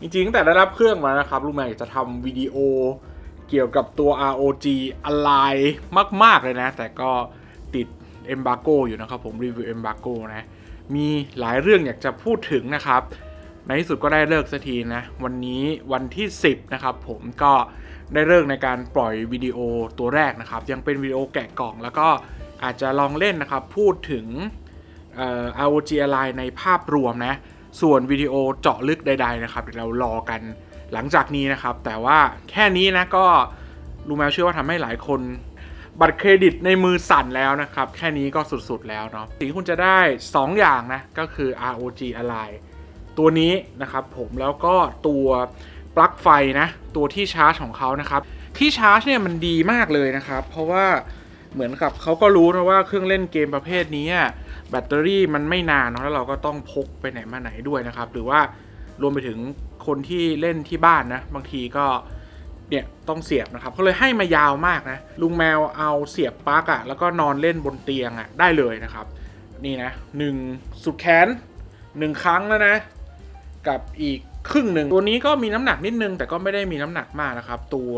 จริงๆตั้งแต่ได้รับเครื่องมานะครับลุงแมวอยากจะทำวิดีโอเกี่ยวกับตัว ROG อะไรมาก ๆ เลยนะ แต่ก็ติด Embargo อยู่นะครับผมรีวิว Embargo นะ มีหลายเรื่องอยากจะพูดถึงนะครับ ในที่สุดก็ได้เลิกสักทีนะ วันนี้วันที่ 10 นะครับผมก็ได้เลิกในการปล่อยวิดีโอตัวแรกนะครับ ยังเป็นวิดีโอแกะกล่องแล้วก็อาจจะลองเล่นนะครับ พูดถึง ROG Ally ในภาพรวมนะ ส่วนวิดีโอเจาะลึกใดๆนะครับเดี๋ยวเรารอกันหลังจากนี้นะครับ แต่ว่าแค่นี้นะก็ลุงแมวเชื่อว่าทำให้หลายคนบัตรเครดิตในมือสั่นแล้วนะครับ แค่นี้ก็สุดๆแล้วเนาะสิ่งที่คุณจะได้ 2 อย่างนะ ก็คือ ROG Ally ตัวนี้นะครับผมแล้วก็ตัวปลั๊กไฟนะ ตัวที่ชาร์จของเขานะครับ ที่ชาร์จเนี่ยมันดีมากเลยนะครับ เพราะว่าเหมือนกับเขาก็รู้นะว่าเครื่องเล่นเกมประเภทนี้ แบตเตอรี่มันไม่นานเนอะแล้วเราก็ต้องพกไปไหนมาไหนด้วยนะครับ หรือว่ารวมไปถึงคนที่เล่นที่บ้านนะ บางทีก็เนี่ยต้องเสียบนะครับเขาเลยให้มายาวมากนะ ลุงแมวเอาเสียบปลั๊กอะ่ะแล้วก็นอนเล่นบนเตียงอะ่ะได้เลยนะครับ นี่นะหนึ่งสุดแขนหนึ่งครั้งแล้วนะ กับอีกครึ่งหนึ่งตัวนี้ก็มีน้ำหนักนิดนึง แต่ก็ไม่ได้มีน้ำหนักมากนะครับ ตัว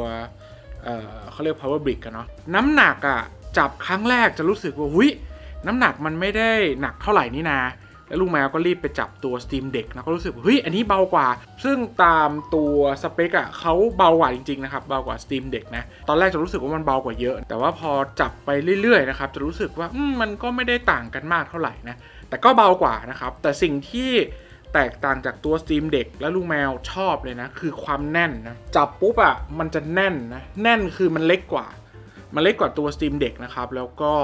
เอ่อเขาเรียก power brick กันเนาะน้ำหนักอะ่ะจับครั้งแรกจะรู้สึกว่าหุย น้ำหนักมันไม่ได้หนักเท่าไหร่นี่นา แล้วลุงแมวก็รีบไปจับตัว Steam Deck นะก็รู้สึกเฮ้ยอันนี้เบากว่า ซึ่งตามตัวสเปคอะเขาเบากว่าจริงๆนะครับเบากว่า Steam Deck นะตอนแรกจะรู้สึกว่ามันเบากว่าเยอะ แต่ว่าพอจับไปเรื่อยๆนะครับจะรู้สึกว่าอมมันก็ไม่ได้ต่างกันมากเท่าไหร่นะแต่ก็เบากว่านะครับแต่สิ่งที่แตกต่างจากตัว Steam Deck และลุงแมวชอบเลยนะ คือความแน่นนะ จับปุ๊บอะมันจะแน่นนะ แน่นคือมันเล็กกว่า มันเล็กกว่าตัว Steam Deck นะครับ แล้วก็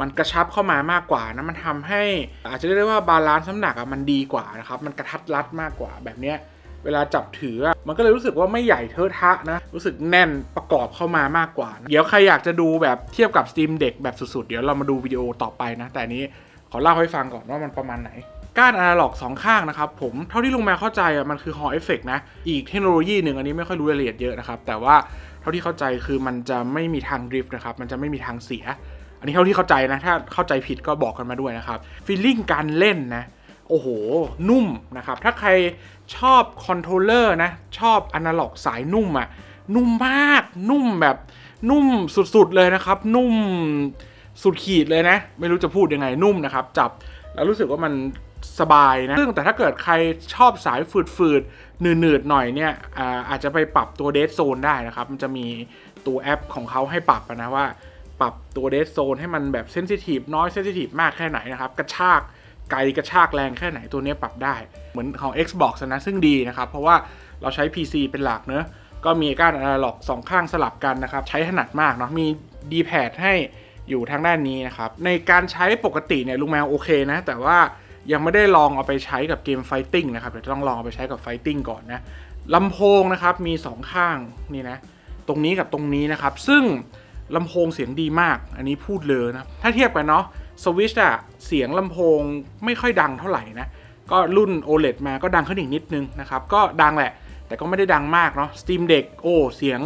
มันกระชับเข้ามามากกว่านะมันทำให้อาจจะเรียกได้ว่าบาลานซ์น้ำหนักอะมันดีกว่านะครับมันกระทัดรัดมากกว่าแบบเนี้ยเวลาจับถืออะมันก็เลยรู้สึกว่าไม่ใหญ่เทอะทะนะ รู้สึกแน่นประกอบเข้ามามากกว่านะเดี๋ยวใครอยากจะดูแบบเทียบกับ Steam Deck แบบสุดๆ เดี๋ยวเรามาดูวิดีโอต่อไปนะ แต่นี้ขอเล่าให้ฟังก่อนว่ามันประมาณไหน ก้านอนาล็อกสองข้างนะครับ ผมเท่าที่ลุงแมวเข้าใจอะมันคือ Hall Effect นะ อีกเทคโนโลยีหนึ่งอันนี้ไม่ค่อยรู้รายละเอียดเยอะนะครับ แต่ว่าเท่าที่เข้าใจคือมันจะไม่มีทางดริฟต์นะครับมันจะไม่มีทางเสีย อันนี้เท่าที่เข้าใจนะ ถ้าเข้าใจผิดก็บอกกันมาด้วยนะครับฟีลลิ่งการเล่นนะ โอ้โห นุ่มนะครับ ถ้าใครชอบคอนโทรลเลอร์นะ ชอบอนาล็อกสายนุ่มอะนุ่มมาก นุ่มแบบนุ่มสุดๆเลยนะครับ นุ่มสุดขีดเลยนะ ไม่รู้จะพูดยังไงนุ่มนะครับ จับแล้วรู้สึกว่ามันสบายนะ ซึ่งแต่ถ้าเกิดใครชอบสายฝืดๆหนืดๆหน่อยเนี่ยอาอาจจะไปปรับตัวเด z โซนได้นะครับ มันจะมีตัวแอปของเขาให้ปรับนะว่า ปรับตัวเด z โซนให้มันแบบเซนซิทีฟน้อยเซนซิทีฟมากแค่ไหนนะครับกระชากไกลกระชากแรงแค่ไหนตัวนี้ปรับได้ เหมือนของ Xbox นะซึ่งดีนะครับ เพราะว่าเราใช้ PC เป็นหลักเนอะก็มีก้านอนาล็อกสองข้างสลับกันนะครับ ใช้ถนัดมากเนาะมี D-pad ให้อยู่ทางด้านนี้นะครับ ในการใช้ปกติเนี่ยลุงแมวโอเคนะ แต่ว่ายังไม่ได้ลองเอาไปใช้กับเกมไฟติ้งนะครับเดี๋ยวจะต้องลองเอาไปใช้กับไฟติ้งก่อนนะลำโพงนะครับมีสองข้างนี่นะตรงนี้กับตรงนี้นะครับ ซึ่ง ลำโพงเสียงดีมาก อันนี้พูดเลยนะ ถ้าเทียบกันเนาะสวิชอะเสียงลำโพงไม่ค่อยดังเท่าไหร่นะ ก็รุ่น OLED มาก็ดังขึ้นอีกนิดนึงนะครับ ก็ดังแหละ แต่ก็ไม่ได้ดังมากเนาะ Steam Deck โอ้เสียง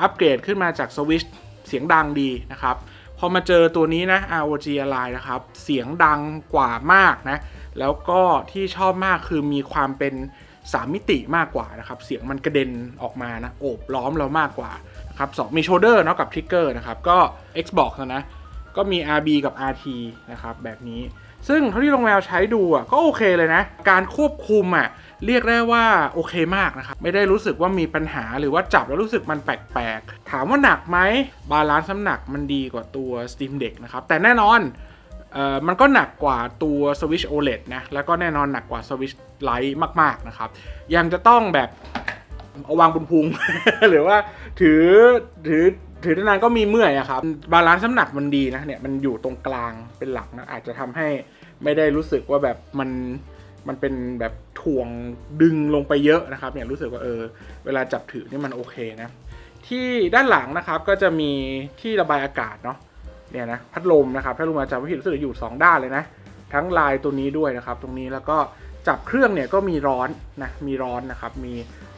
อัปเกรดขึ้นมาจากสวิชเสียงดังดีนะครับ พอมาเจอตัวนี้นะ ROG Ally นะครับ เสียงดังกว่ามากนะ แล้วก็ที่ชอบมากคือมีความเป็น 3 มิติมากกว่านะครับ เสียงมันกระเด็นออกมานะ โอบล้อมเรามากกว่า นะครับสองมีโชเดอร์เนาะกับทริกเกอร์นะครับก็ Xbox นะนะก็มี RB กับ RT นะครับแบบนี้ ซึ่งเท่าที่ลงแมวใช้ดูอะก็โอเคเลยนะ การควบคุมอะเรียกได้ว่าโอเคมากนะครับ ไม่ได้รู้สึกว่ามีปัญหาหรือว่าจับแล้วรู้สึกมันแปลกๆ ถามว่าหนักไหมบาลานซ์น้ำหนักมันดีกว่าตัว Steam Deck นะครับ แต่แน่นอนเอ่อมันก็หนักกว่าตัว Switch OLED นะ แล้วก็แน่นอนหนักกว่า Switch Lite มาก ๆ นะครับ ยังจะต้องแบบ เอาวางบนพุง หรือว่าถือถือถือนานๆก็มีเมื่อยอะครับ บาลานซ์น้ำหนักมันดีนะเนี่ยมันอยู่ตรงกลางเป็นหลักนะอาจจะทำให้ไม่ได้รู้สึกว่าแบบมันมันเป็นแบบถ่วงดึงลงไปเยอะนะครับเนี่ยรู้สึกว่าเออเวลาจับถือนี่มันโอเคนะที่ด้านหลังนะครับก็จะมีที่ระบายอากาศเนาะเนี่ยนะพัดลมนะครับถ้าลุงมาจำไม่ผิดรู้สึกอยู่ 2 ด้านเลยนะ ทั้งลายตัวนี้ด้วยนะครับ ตรงนี้แล้วก็ จับเครื่องเนี่ยก็มีร้อนนะมีร้อนนะครับมี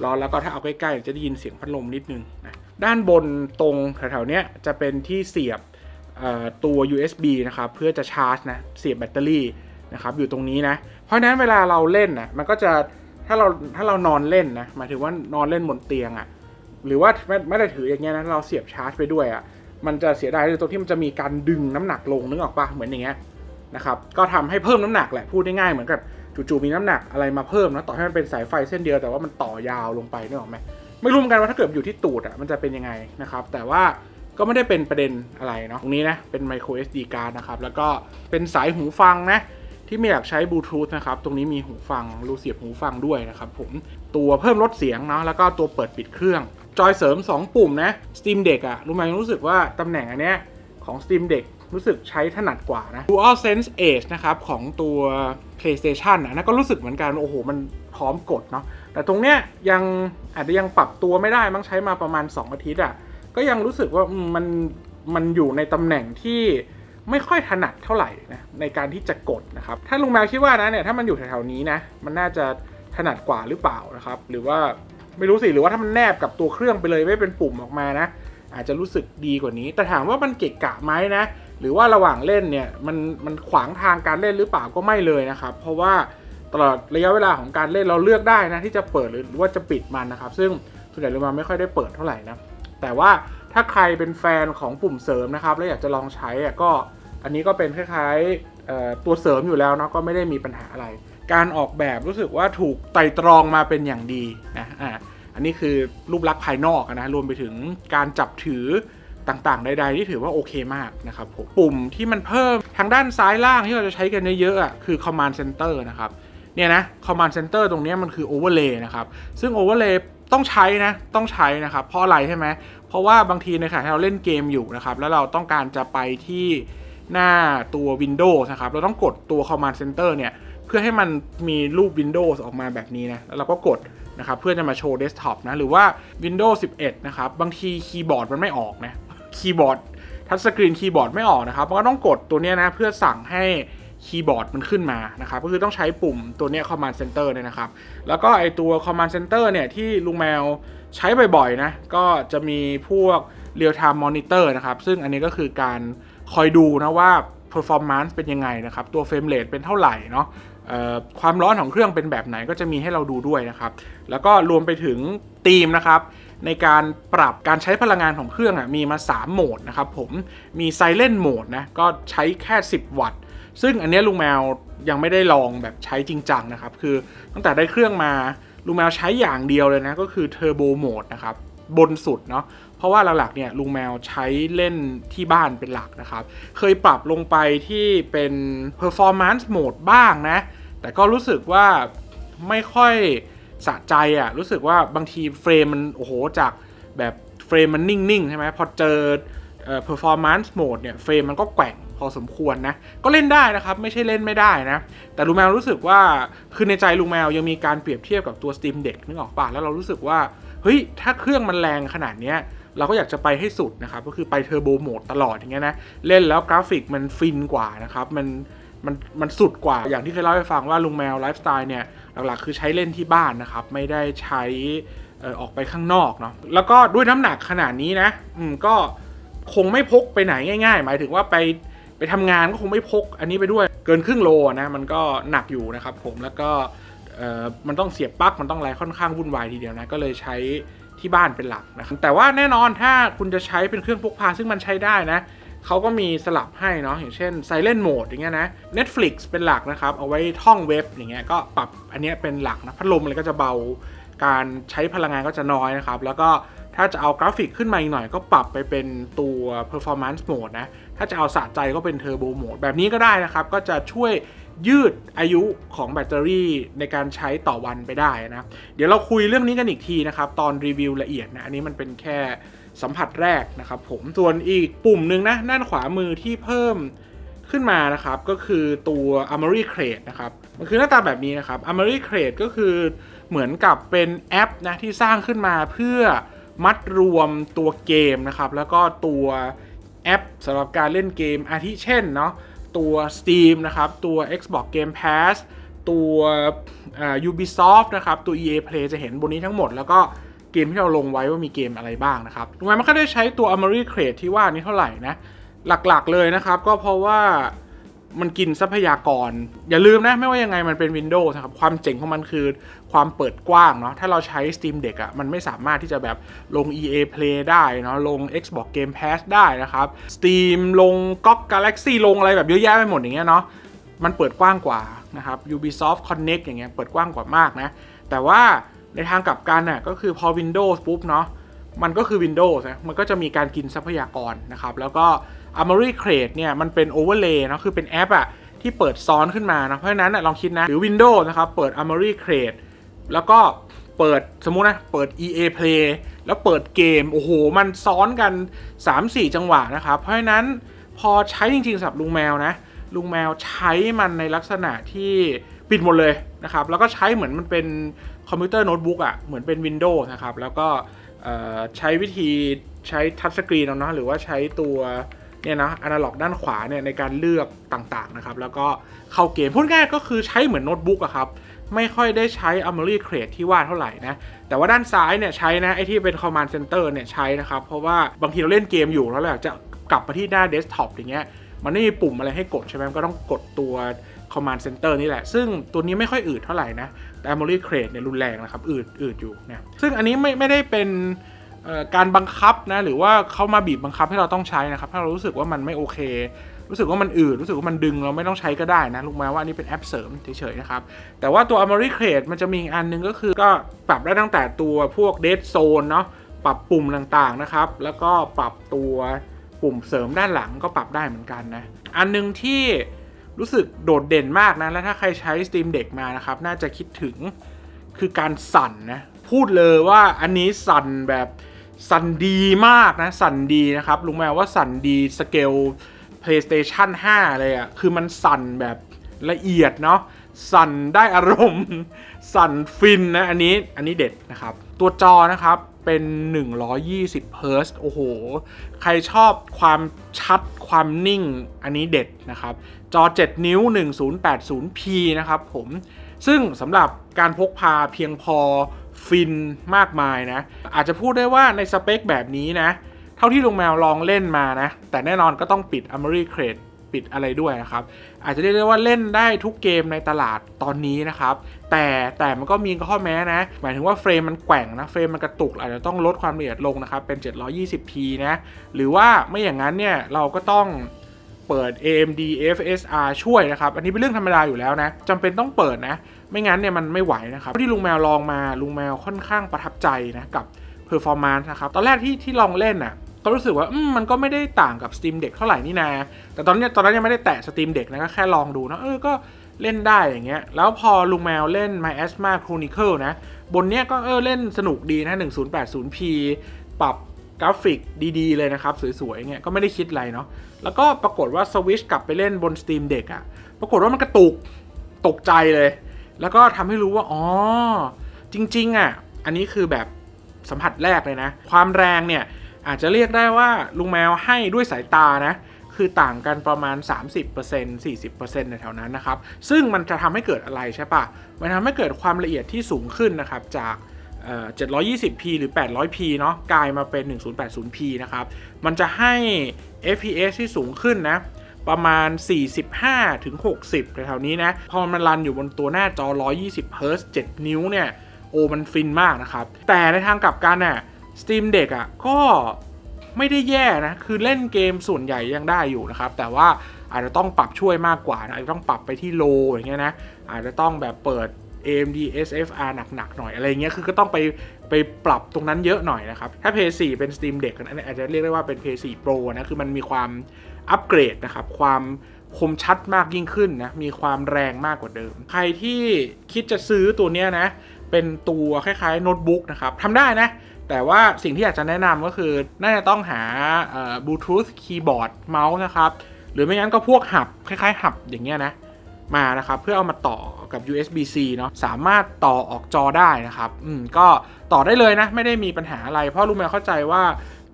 ร้อนแล้วก็ถ้าเอาใกล้ๆจะได้ยินเสียงพัดลมนิดนึงนะด้านบนตรงแถวๆเนี้ยจะเป็นที่เสียบตัว USB นะครับเพื่อจะชาร์จนะเสียบแบตเตอรี่นะครับอยู่ตรงนี้นะเพราะฉะนั้นเวลาเราเล่นนะมันก็จะถ้าเราถ้าเรานอนเล่นนะหมายถึงว่านอนเล่นบนเตียงอะ่ะหรือว่าไม่ไม่ได้ถืออย่างเงี้ยนะเราเสียบชาร์จไปด้วยอะ่ะมันจะเสียดายตรงที่มันจะมีการดึงน้ำหนักลงนึกออกปะเหมือนอย่างเงี้ยนะครับก็ทำให้เพิ่มน้ำหนักแหละพูดง่ายๆเหมือนกับ จู่ๆมีน้ำหนักอะไรมาเพิ่มนะต่อให้มันเป็นสายไฟเส้นเดียวแต่ว่ามันต่อยาวลงไปนึกออกไหมไม่รู้เหมือนกันว่าถ้าเกิดอยู่ที่ตูดอะ่ะมันจะเป็นยังไงนะครับ แต่ว่าก็ไม่ได้เป็นประเด็นอะไรเนาะตรงนี้นะเป็น micro SD card นะครับแล้วก็เป็นสายหูฟังนะที่ไม่อยากใช้บลูทูธนะครับ ตรงนี้มีหูฟังรูเสียบหูฟังด้วยนะครับผม ตัวเพิ่มลดเสียงเนาะ แล้วก็ตัวเปิดปิดเครื่อง จอยเสริม 2 ปุ่มนะ Steam Deck อะรู้ไหมรู้สึกว่าตำแหน่งอันเนี้ยของ Steam Deck รู้สึกใช้ถนัดกว่านะ DualSense Edge นะครับของตัว PlayStation นะนั่นก็รู้สึกเหมือนกัน โอ้โห มันพร้อมกดเนาะแต่ตรงเนี้ยยังอาจจะยังปรับตัวไม่ได้มั้งใช้มาประมาณ 2 อาทิตย์อะก็ยังรู้สึกว่ามมันมันอยู่ในตำแหน่งที่ไม่ค่อยถนัดเท่าไหร่นะในการที่จะกดนะครับ ถ้าลุงแมวคิดว่านะเนี่ยถ้ามันอยู่แถวๆนี้นะมันน่าจะถนัดกว่าหรือเปล่านะครับ หรือว่าไม่รู้สิหรือว่าถ้ามันแนบกับตัวเครื่องไปเลยไม่เป็นปุ่มออกมานะ อาจจะรู้สึกดีกว่านี้ แต่ถามว่ามันเกะกะไหมนะ หรือว่าระหว่างเล่นเนี่ยมันมันขวางทางการเล่นหรือเปล่าก็ไม่เลยนะครับ เพราะว่าตลอดระยะเวลาของการเล่นเราเลือกได้นะที่จะเปิดหรือว่าจะปิดมันนะครับ ซึ่งส่วนใหญ่ลุงแมวไม่ค่อยได้เปิดเท่าไหร่นะแต่ว่าถ้าใครเป็นแฟนของปุ่มเสริมนะครับแล้วอยากจะลองใช้อะก็อันนี้ก็เป็นคล้ายๆตัวเสริมอยู่แล้วเนาะก็ไม่ได้มีปัญหาอะไร การออกแบบรู้สึกว่าถูกไต่ตรองมาเป็นอย่างดีนะอ่าอันนี้คือรูปลักษณ์ภายนอกนะรวมไปถึงการจับถือ ต่างๆ ใดๆที่ถือว่าโอเคมากนะครับผมปุ่มที่มันเพิ่มทางด้านซ้ายล่างที่เราจะใช้กันเยอะๆอะคือ command center นะครับเนี่ยนะ command center ตรงนี้มันคือ overlay นะครับ ซึ่ง overlay ต้องใช้นะ ต้องใช้นะครับ เพราะอะไรใช่ไหม เพราะว่าบางทีในขณะที่เราเล่นเกมอยู่นะครับ แล้วเราต้องการจะไปที่หน้าตัว Windows นะครับ เราต้องกดตัว Command Center เนี่ย เพื่อให้มันมีรูป Windows ออกมาแบบนี้นะ แล้วเราก็กดนะครับ เพื่อจะมาโชว์เดสก์ท็อปนะ หรือว่า Windows 11 นะครับ บางทีคีย์บอร์ดมันไม่ออกนะ คีย์บอร์ดทัชสกรีนคีย์บอร์ดไม่ออกนะครับมันก็ต้องกดตัวนี้นะเพื่อสั่งให้คีย์บอร์ดมันขึ้นมานะครับก็คือต้องใช้ปุ่มตัวนี้ Command Center เนี่ยนะครับ แล้วก็ไอตัว Command Center เนี่ยที่ลุงแมวใช้บ่อยๆนะก็จะมีพวก Real Time Monitor นะครับ ซึ่งอันนี้ก็คือการคอยดูนะว่า performance เป็นยังไงนะครับ ตัว frame rate เป็นเท่าไหร่เนาะความร้อนของเครื่องเป็นแบบไหนก็จะมีให้เราดูด้วยนะครับ แล้วก็รวมไปถึงธีมนะครับ ในการปรับการใช้พลังงานของเครื่องอะมีมา 3 โหมดนะครับผมมี Silent Mode นะก็ใช้แค่ 10 วัตต์ ซึ่งอันนี้ลุงแมวยังไม่ได้ลองแบบใช้จริงจังนะครับ คือตั้งแต่ได้เครื่องมาลุงแมวใช้อย่างเดียวเลยนะ ก็คือ Turbo Mode นะครับ บนสุดเนาะเพราะว่าหลักๆเนี่ยลุงแมวใช้เล่นที่บ้านเป็นหลักนะครับ เคยปรับลงไปที่เป็น performance mode บ้างนะ แต่ก็รู้สึกว่าไม่ค่อย สะใจอะ่ะรู้สึกว่าบางทีเฟรมมันโอ้โหจากแบบเฟรมมันนิ่งๆใช่ไหมพอเจอเอ่อ performance mode เนี่ยเฟรมมันก็แกว่งพอสมควรนะ ก็เล่นได้นะครับ ไม่ใช่เล่นไม่ได้นะ แต่ลุงแมวรู้สึกว่า คือในใจลุงแมวยังมีการเปรียบเทียบกับตัว Steam Deck นึกออกป่ะแล้วเรารู้สึกว่า เฮ้ย ถ้าเครื่องมันแรงขนาดเนี้ยเราก็อยากจะไปให้สุดนะครับ ก็คือไปเทอร์โบโหมดตลอดอย่างเงี้ยนะ เล่นแล้วกราฟิกมันฟินกว่านะครับ มัน มันมันสุดกว่าอย่างที่เคยเล่าให้ฟังว่าลุงแมวไลฟ์สไตล์เนี่ยหลักๆ คือใช้เล่นที่บ้านนะครับ ไม่ได้ใช้ออกไปข้างนอกเนาะแล้วก็ด้วยน้ำหนักขนาดนี้นะ อืมก็คงไม่พกไปไหนง่าย ๆ หมายถึงว่าไปไปทำงานก็คงไม่พกอันนี้ไปด้วยเกินครึ่งโลนะมันก็หนักอยู่นะครับผมแล้วก็มันต้องเสียบปลั๊กมันต้องอะไรค่อนข้างวุ่นวายทีเดียวนะก็เลยใช้ที่บ้านเป็นหลักนะครับแต่ว่าแน่นอนถ้าคุณจะใช้เป็นเครื่องพกพาซึ่งมันใช้ได้นะ เขาก็มีสลับให้เนาะอย่างเช่น Silent Mode อย่างเงี้ยนะ Netflix เป็นหลักนะครับ เอาไว้ท่องเว็บอย่างเงี้ยก็ปรับอันนี้เป็นหลักนะพัดลมอะไรก็จะเบา การใช้พลังงานก็จะน้อยนะครับ แล้วก็ถ้าจะเอากราฟิกขึ้นมาอีกหน่อยก็ปรับไปเป็นตัว performance mode นะ ถ้าจะเอาสะใจก็เป็น turbo mode แบบนี้ก็ได้นะครับ ก็จะช่วยยืดอายุของแบตเตอรี่ในการใช้ต่อวันไปได้นะ เดี๋ยวเราคุยเรื่องนี้กันอีกทีนะครับ ตอนรีวิวละเอียดนะ อันนี้มันเป็นแค่ สัมผัสแรกนะครับผมส่วนอีกปุ่มหนึ่งนะด้านขวามือที่เพิ่มขึ้นมานะครับก็คือตัว Armory Crate นะครับมันคือหน้าตาแบบนี้นะครับ Armory Crate ก็คือเหมือนกับเป็นแอปนะที่สร้างขึ้นมาเพื่อมัดรวมตัวเกมนะครับแล้วก็ตัวแอปสำหรับการเล่นเกมอาทิเช่นเนาะตัว Steam นะครับตัว Xbox Game Pass ตัว Ubisoft นะครับตัว EA Play จะเห็นบนนี้ทั้งหมด แล้วก็ เกมที่เราลงไว้ว่ามีเกมอะไรบ้างนะครับทำไมไม่ค่อยได้ใช้ตัว Armory Crate ที่ว่านี้เท่าไหร่นะ หลักๆเลยนะครับ ก็เพราะว่ามันกินทรัพยากร อย่าลืมนะ ไม่ว่ายังไงมันเป็น Windows นะครับ ความเจ๋งของมันคือความเปิดกว้างเนาะถ้าเราใช้ Steam Deck อะ่ะมันไม่สามารถที่จะแบบลง EA Play ได้เนาะลง Xbox Game Pass ได้นะครับ Steam ลง GOG Galaxy ลงอะไรแบบเยอะแยะไปหมดอย่างเงี้ยเนาะมันเปิดกว้างกว่านะครับ Ubisoft Connect อย่างเงี้ยเปิดกว้างกว่ามากนะ แต่ว่า ในทางกลับกันน่ะก็คือพอ Windows ปุ๊บเนาะมันก็คือ Windows นะมันก็จะมีการกินทรัพยากรนะครับ แล้วก็ Armory Crate เนี่ยมันเป็น overlay เนาะคือเป็นแอปอะที่เปิดซ้อนขึ้นมานะเพราะฉะนั้นน่ะลองคิดนะหรือ Windows นะครับเปิด Armory Crate แล้วก็เปิดสมมุตินะเปิด EA Play แล้วเปิดเกม โอ้โห มันซ้อนกัน 3-4 จังหวะนะครับ เพราะฉะนั้นพอใช้จริงๆสำหรับลุงแมวนะ ลุงแมวใช้มันในลักษณะที่ปิดหมดเลยนะครับ แล้วก็ใช้เหมือนมันเป็น คอมพิวเตอร์โน้ตบุ๊กอะเหมือนเป็น Windows นะครับ แล้วก็ใช้วิธีใช้ทัชสกรีนเอาเนาะหรือว่าใช้ตัวเนี่ยนะอนาล็อกด้านขวาเนี่ยในการเลือกต่างๆนะครับ แล้วก็เข้าเกมพูดง่ายก็คือใช้เหมือนโน้ตบุ๊กอะครับ ไม่ค่อยได้ใช้ Armory Crate ที่ว่าเท่าไหร่นะ แต่ว่าด้านซ้ายเนี่ยใช้นะ ไอที่เป็น Command Center เนี่ยใช้นะครับ เพราะว่าบางทีเราเล่นเกมอยู่แล้วเราอยากจะกลับมาที่หน้าเดสก์ท็อปอย่างเงี้ยมันไม่มีปุ่มอะไรให้กดใช่ไหมก็ต้องกดตัว Command Center นี่แหละ ซึ่งตัวนี้ไม่ค่อยอืดเท่าไหร่นะ แต่ Armory Crate เนี่ยรุนแรงนะครับอืดอืดอยู่เนะซึ่งอันนี้ไม่ไม่ได้เป็นการบังคับนะหรือว่าเขามาบีบบังคับให้เราต้องใช้นะครับ ถ้าเรารู้สึกว่ามันไม่โอเค รู้สึกว่ามันอืดรู้สึกว่ามันดึงเราไม่ต้องใช้ก็ได้นะลูกแม้ว่าอันนี้เป็นแอปเสริมเฉยๆนะครับ แต่ว่าตัว Armory Crate มันจะมีอันหนึงก็คือก็ปรับได้ตั้งแต่ตัวพวก Dead Zone เนาะปรับปุ่มต่างๆนะครับ แล้วก็ปรับตัวปุ่มเสริมด้านหลังก็ปรับได้เหมือนกันนะอันหนึงที่ รู้สึกโดดเด่นมากนะ และถ้าใครใช้ Steam Deck มานะครับ น่าจะคิดถึงคือการสั่นนะ พูดเลยว่าอันนี้สั่นแบบสั่นดีมากนะ สั่นดีนะครับลุงแมวว่าสั่นดีสเกล PlayStation 5 เลยอะ่ะ คือมันสั่นแบบละเอียดเนาะสั่นได้อารมณ์ สั่นฟินนะ อันนี้อันนี้เด็ดนะครับ ตัวจอนะครับ เป็น 120เฮิร์ซโอ้โห ใครชอบความชัดความนิ่งอันนี้เด็ดนะครับ จอ 7 นิ้ว 1080p นะครับผม ซึ่งสำหรับการพกพาเพียงพอฟินมากมายนะ อาจจะพูดได้ว่าในสเปคแบบนี้นะ เท่าที่ลุงแมวลองเล่นมานะ แต่แน่นอนก็ต้องปิด Armory Crate ปิดอะไรด้วยนะครับ อาจจะเรียกได้ว่าเล่นได้ทุกเกมในตลาดตอนนี้นะครับ แต่แต่มันก็มีข้อแม้นะ หมายถึงว่าเฟรมมันแกว่งนะ เฟรมมันกระตุก อาจจะต้องลดความละเอียดลงนะครับ เป็น 720p นะ หรือว่าไม่อย่างนั้นเนี่ย เราก็ต้องเปิด AMD FSR ช่วยนะครับ อันนี้เป็นเรื่องธรรมดาอยู่แล้วนะจำเป็นต้องเปิดนะ ไม่งั้นเนี่ยมันไม่ไหวนะครับที่ลุงแมวลองมาลุงแมวค่อนข้างประทับใจนะกับ performance นะครับ ตอนแรกที่ที่ลองเล่นอะ ก็รู้สึกว่ามมันก็ไม่ได้ต่างกับ Steam Deck เท่าไหร่นี่นา แต่ตอนนี้ตอนนั้นยังไม่ได้แตะ Steam Deck นะก็แค่ลองดูนะเออก็เล่นได้อย่างเงี้ย แล้วพอลุงแมวเล่น My Asthma Chronicle นะ บนเนี้ยก็เออเล่นสนุกดีนะ 1080p ปรับกราฟิกดีๆ เลยนะครับ สวยๆเงี้ยก็ไม่ได้คิดอะไรเนาะแล้วก็ปรากฏว่าสวิชกลับไปเล่นบน Steam Deck อะปรากฏว่ามันกระตุกตกใจเลย แล้วก็ทำให้รู้ว่าอ๋อจริง ๆอะอันนี้คือแบบสัมผัสแรกเลยนะ ความแรงเนี่ย อาจจะเรียกได้ว่าลุงแมวให้ด้วยสายตานะคือต่างกันประมาณ 30% 40%ในแถวนั้นนะครับ ซึ่งมันจะทำให้เกิดอะไรใช่ปะมันทำให้เกิดความละเอียดที่สูงขึ้นนะครับ จากเอ่อ 720p หรือ 800p เนาะกลายมาเป็น 1080p นะครับ มันจะให้ fps ที่สูงขึ้นนะ ประมาณ 45 ถึง 60แถวนี้นะ พอมันรันอยู่บนตัวหน้าจอ 120 h z 7 นิ้วเนี่ย โอ้มันฟินมากนะครับ แต่ในทางกลับกันน่ะ Steam Deck อะก็ไม่ได้แย่นะ คือเล่นเกมส่วนใหญ่ยังได้อยู่นะครับ แต่ว่าอาจจะต้องปรับช่วยมากกว่านะอาจจะต้องปรับไปที่โลอย่างเงี้ยนะ อาจจะต้องแบบเปิด AMD SFR หนักๆหน่อยอะไรเงี้ย คือก็ต้องไปไปปรับตรงนั้นเยอะหน่อยนะครับ ถ้า p 4เป็น Steam Deck อันนี้อาจจะเรียกได้ว่าเป็น p 4 Pro นะ คือมันมีความอัปเกรดนะครับ ความคมชัดมากยิ่งขึ้นนะ มีความแรงมากกว่าเดิม ใครที่คิดจะซื้อตัวเนี้ยนะ เป็นตัวคล้ายๆโน้ตบุ๊กนะครับทำได้นะ แต่ว่าสิ่งที่อยากจะแนะนำก็คือ น่าจะต้องหาบลูทูธคีย์บอร์ดเมาส์นะครับ หรือไม่งั้นก็พวกหับ คล้ายๆ หับอย่างเงี้ยนะ มานะครับ เพื่อเอามาต่อกับ USB-C เนาะสามารถต่อออกจอได้นะครับ อืม ก็ต่อได้เลยนะ ไม่ได้มีปัญหาอะไร เพราะลุงแมเข้าใจว่า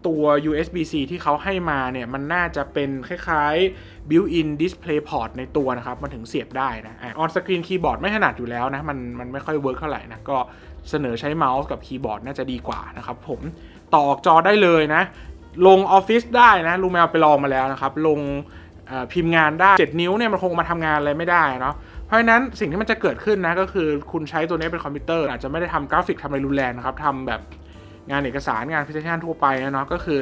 ตัว USB-C ที่เขาให้มาเนี่ย มันน่าจะเป็นคล้ายๆ built-in display port ในตัวนะครับ มันถึงเสียบได้นะออนสกรีนคีย์บอร์ดไม่ถนัดอยู่แล้วนะ มันมันไม่ค่อยเวิร์กเท่าไหร่นะ ก็ เสนอใช้เมาส์กับคีย์บอร์ดน่าจะดีกว่านะครับผมต่อออกจอได้เลยนะ ลงออฟฟิศได้นะลุงแมวไปลองมาแล้วนะครับ ลงพิมพ์งานได้ 7 นิ้วเนี่ยมันคงมาทำงานอะไรไม่ได้เนาะเพราะฉะนั้นสิ่งที่มันจะเกิดขึ้นนะก็คือคุณใช้ตัวนี้เป็นคอมพิวเตอร์ อาจจะไม่ได้ทำกราฟิกทำอะไรรุนแรงนะครับทำแบบงานเอกสารงานพิเศษทั่วไปนะเนาะก็คือ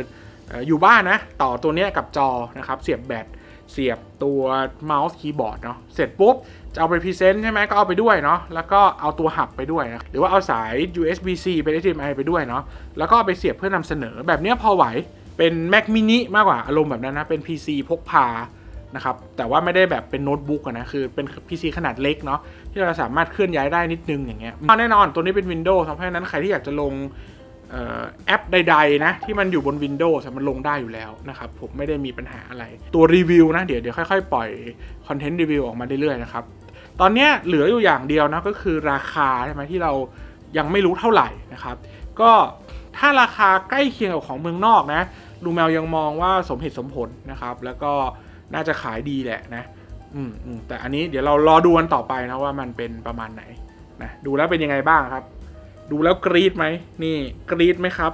อยู่บ้านนะ ต่อตัวนี้กับจอนะครับ เสียบแบต เสียบตัวเมาส์คีย์บอร์ดเนาะเสร็จปุ๊บ จะเอาไปพรีเซนต์ใช่ไหมก็เอาไปด้วยเนาะแล้วก็เอาตัวหับไปด้วยนะหรือว่าเอาสาย USB-C เป็น HDMI ไปด้วยเนาะแล้วก็ไปเสียบเพื่อนำเสนอแบบเนี้ยพอไหวเป็น Mac mini มากกว่าอารมณ์แบบนั้นนะ เป็น PC พกพานะครับแต่ว่าไม่ได้แบบเป็นโน้ตบุ๊กนะ คือเป็น PC ขนาดเล็กเนาะที่เราสามารถเคลื่อนย้ายได้นิดนึงอย่างเงี้ยแน่นอนตัวนี้เป็น Windows เพราะฉะนั้นใครที่อยากจะลง แอปใดๆนะที่มันอยู่บน Windows มันลงได้อยู่แล้วนะครับผมไม่ได้มีปัญหาอะไร ตัวรีวิวนะเดี๋ยวเดี๋ยวค่อยๆ ปล่อยคอนเทนต์รีวิวออกมาเรื่อยๆนะครับตอนนี้เหลืออยู่อย่างเดียวนะก็คือราคาใช่ไหมที่เรายังไม่รู้เท่าไหร่นะครับ ก็ถ้าราคาใกล้เคียงกับของเมืองนอกนะลุงแมวยังมองว่าสมเหตุสมผลนะครับ แล้วก็น่าจะขายดีแหละนะอืมอืมแต่อันนี้เดี๋ยวเรารอดูกันต่อไปนะว่ามันเป็นประมาณไหนนะดูแล้วเป็นยังไงบ้างครับ ดูแล้วกรี๊ดไหมนี่กรี๊ดไหมครับ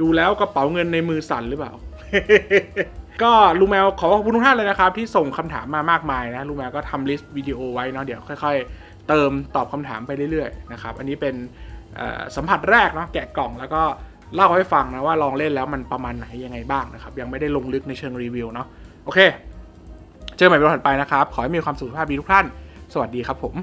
ดูแล้วกระเป๋าเงินในมือสั่นหรือเปล่า ก็ลุงแมวขอขอบคุณทุกท่านเลยนะครับ ที่ส่งคำถามมามากมายนะลุงแมวก็ทำลิสต์วิดีโอไว้เนาะเดี๋ยวค่อย ๆ เติมตอบคำถามไปเรื่อยๆนะครับ อันนี้เป็นสัมผัสแรกเนาะแกะกล่องแล้วก็เล่าให้ฟังนะว่าลองเล่นแล้วมันประมาณไหนยังไงบ้างนะครับ ยังไม่ได้ลงลึกในเชิงรีวิวเนาะโอเค เจอกันใหม่เป็นวันถัดไปนะครับ ขอให้มีความสุขภาพดีทุกท่าน สวัสดีครับผม